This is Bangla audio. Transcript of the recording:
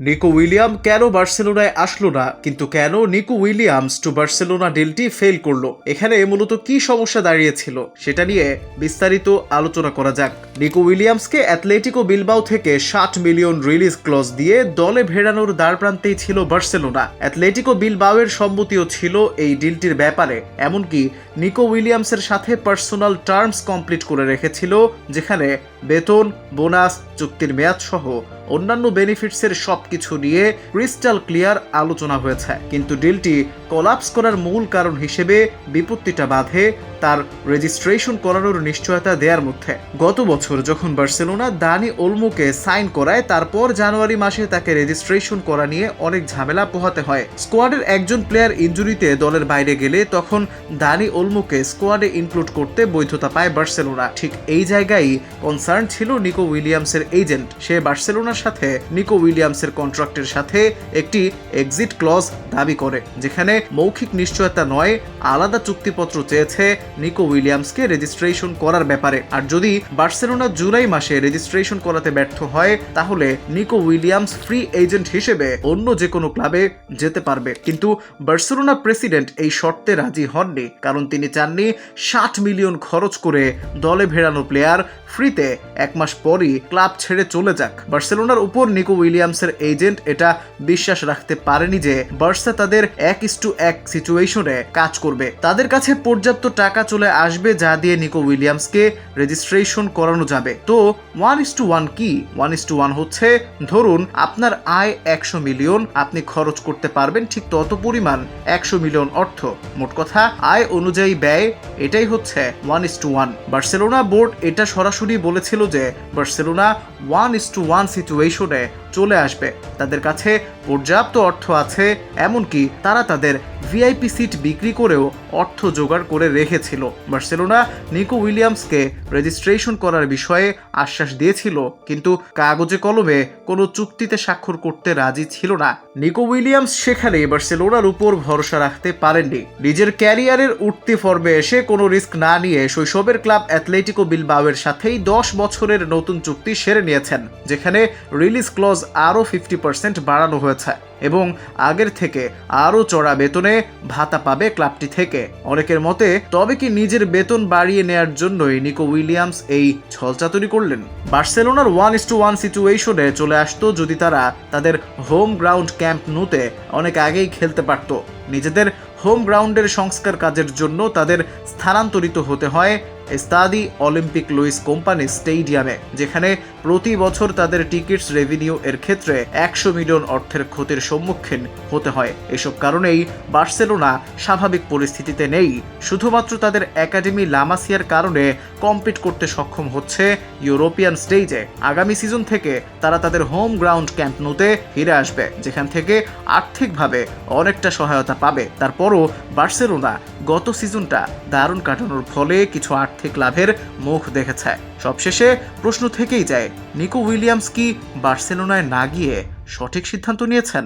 নিকো উইলিয়াম কেন বার্সেলোনায় আসলো না? কিন্তু কেন নিকো উইলিয়ামস টু বার্সেলোনা ডিলটি ফেল করল? এখানে মূলত কি সমস্যা দাঁড়িয়েছিল? সেটা নিয়ে বিস্তারিত আলোচনা করা যাক। নিকো উইলিয়ামসকে অ্যাথলেটিকো বিলবাও থেকে ষাট মিলিয়ন রিলিজ ক্লজ দিয়ে দলে ভেড়ানোর দ্বার প্রান্তেই ছিল বার্সেলোনা। অ্যাথলেটিকো বিলবাওয়ের সম্মতিও ছিল এই ডিলটির ব্যাপারে। এমনকি নিকো উইলিয়ামসের সাথে পার্সোনাল টার্মস কমপ্লিট করে রেখেছিল, যেখানে বেতন, বোনাস, চুক্তির মেয়াদ সহ অন্যান্য বেনিফিটসের সবকিছু নিয়ে ক্রিস্টাল ক্লিয়ার আলোচনা হয়েছে। কিন্তু ডিলটি কলাপস করার মূল কারণ হিসেবে বিপত্তিটা বাধে তার রেজিস্ট্রেশন করানোর নিশ্চয়তা দেওয়ার মধ্যে। গত বছর যখন বার্সেলোনা দানি ওলমোকে সাইন করায়, তারপর জানুয়ারি মাসে তাকে রেজিস্ট্রেশন করা নিয়ে অনেক ঝামেলা পোহাতে হয়। স্কোয়াডের একজন প্লেয়ার ইঞ্জুরিতে দলের বাইরে গেলে তখন দানি ওলমোকে স্কোয়াডে ইনক্লুড করতে বৈধতা পায় বার্সেলোনা। ঠিক এই জায়গায় কনসার্ন ছিল নিকো উইলিয়ামসের এজেন্ট সে বার্সেলোনার সাথে নিকো উইলিয়ামসের কন্ট্রাক্টের সাথে একটি এক্সিট ক্লজ দাবি করে, যেখানে মৌখিক নিশ্চয়তা নয়, আলাদা চুক্তিপত্র চেয়েছে নিকো উইলিয়ামসকে রেজিস্ট্রেশন করার ব্যাপারে। আর যদি বার্সেলোনা জুলাই মাসে রেজিস্ট্রেশন করাতে ব্যর্থ হয়, তাহলে নিকো উইলিয়ামস ফ্রি এজেন্ট হিসেবে অন্য যে কোনো ক্লাবে যেতে পারবে। কিন্তু বার্সেলোনা প্রেসিডেন্ট এই শর্তে রাজি হননি, কারণ তিনি চাননি ষাট মিলিয়ন খরচ করে দলে ভেড়ানো প্লেয়ার ফ্রিতে এক মাস পরই ক্লাব ছেড়ে চলে যাক। বার্সেলোনার উপর নিকো উইলিয়ামসের এজেন্ট এটা বিশ্বাস রাখতে পারেনি যে বার্সা তাদের এক ইস টু এক সিচুয়েশনে কাজ করবে। তাদের কাছে পর্যাপ্ত টাকা চলে আসবে যা দিয়ে নিকো উইলিয়ামসকে রেজিস্ট্রেশন করানো যাবে। তো ওয়ান ইস টু ওয়ান কি? ওয়ান ইস টু ওয়ান হচ্ছে, ধরুন আপনার আয় একশো মিলিয়ন, আপনি খরচ করতে পারবেন ঠিক তত পরিমাণ, একশো মিলিয়ন অর্থ। মোট কথা, আয় অনুযায়ী ব্যয়, এটাই হচ্ছে one is two one Barcelona board এটা সরাসরি বলেছিল যে, Barcelona one is two one সিচুয়েশনে চলে আসবে। তাদের কাছে পর্যাপ্ত অর্থ আছে, এমনকি তারা তাদের ভিআইপি সিট বিক্রি করেও অর্থ জোগাড় করে রেখেছিল। বার্সেলোনা নিকো উইলিয়ামসকে রেজিস্ট্রেশন করার বিষয়ে আশ্বাস দিয়েছিল, কিন্তু কাগজে কলমে কোনো চুক্তিতে স্বাক্ষর করতে রাজি ছিল না। নিকো উইলিয়ামস সেখানে বার্সেলোনার উপর ভরসা রাখতে পারেননি। নিজের ক্যারিয়ারের উঠতি ফর্মে এসে কোনো রিস্ক না নিয়ে শৈশবের ক্লাব অ্যাথলেটিকো বিলবাওয়ের সাথেই দশ বছরের নতুন চুক্তি সেরে নিয়েছেন, যেখানে রিলিজ ক্লজ আরও ফিফটি পার্সেন্ট বাড়ানো হয়েছে এবং আগের থেকে আরও চড়া বেতনে ভাতা পাবে ক্লাবটি থেকে। অনেকের মতে, তবে কি নিজের বেতন বাড়িয়ে নেয়ার জন্যই নিকো উইলিয়ামস এই ছলচাতুরি করলেন? বার্সেলোনার ওয়ান ইস টু ওয়ান সিচুয়েশনে চলে আসতো যদি তারা তাদের হোম গ্রাউন্ড ক্যাম্প নুতে অনেক আগেই খেলতে পারত। নিজেদের হোম গ্রাউন্ডের সংস্কার কাজের জন্য তাদের স্থানান্তরিত হতে হয় এস্তাদি অলিম্পিক লুইস কোম্পানি স্টেডিয়ামে, যেখানে প্রতি বছর তাদের টিকিটস রেভিনিউ এর ক্ষেত্রে একশো মিলিয়ন অর্থের ক্ষতির সম্মুখীন হতে হয়। এসব কারণেই বার্সেলোনা স্বাভাবিক পরিস্থিতিতে নেই। শুধুমাত্র তাদের একাডেমি লামাসিয়ার কারণে কম্পিট করতে সক্ষম হচ্ছে ইউরোপিয়ান স্টেজে। আগামী সিজন থেকে তারা তাদের হোম গ্রাউন্ড ক্যাম্প নুতে ফিরে আসবে, যেখান থেকে আর্থিকভাবে অনেকটা সহায়তা পাবে। তারপরও বার্সেলোনা গত সিজনটা দারুণ কাটানোর ফলে কিছু আর্থিক লাভের মুখ দেখেছে। সবশেষে প্রশ্ন থেকেই যায়, নিকো উইলিয়ামস কি বার্সেলোনায় না গিয়ে সঠিক সিদ্ধান্ত নিয়েছেন?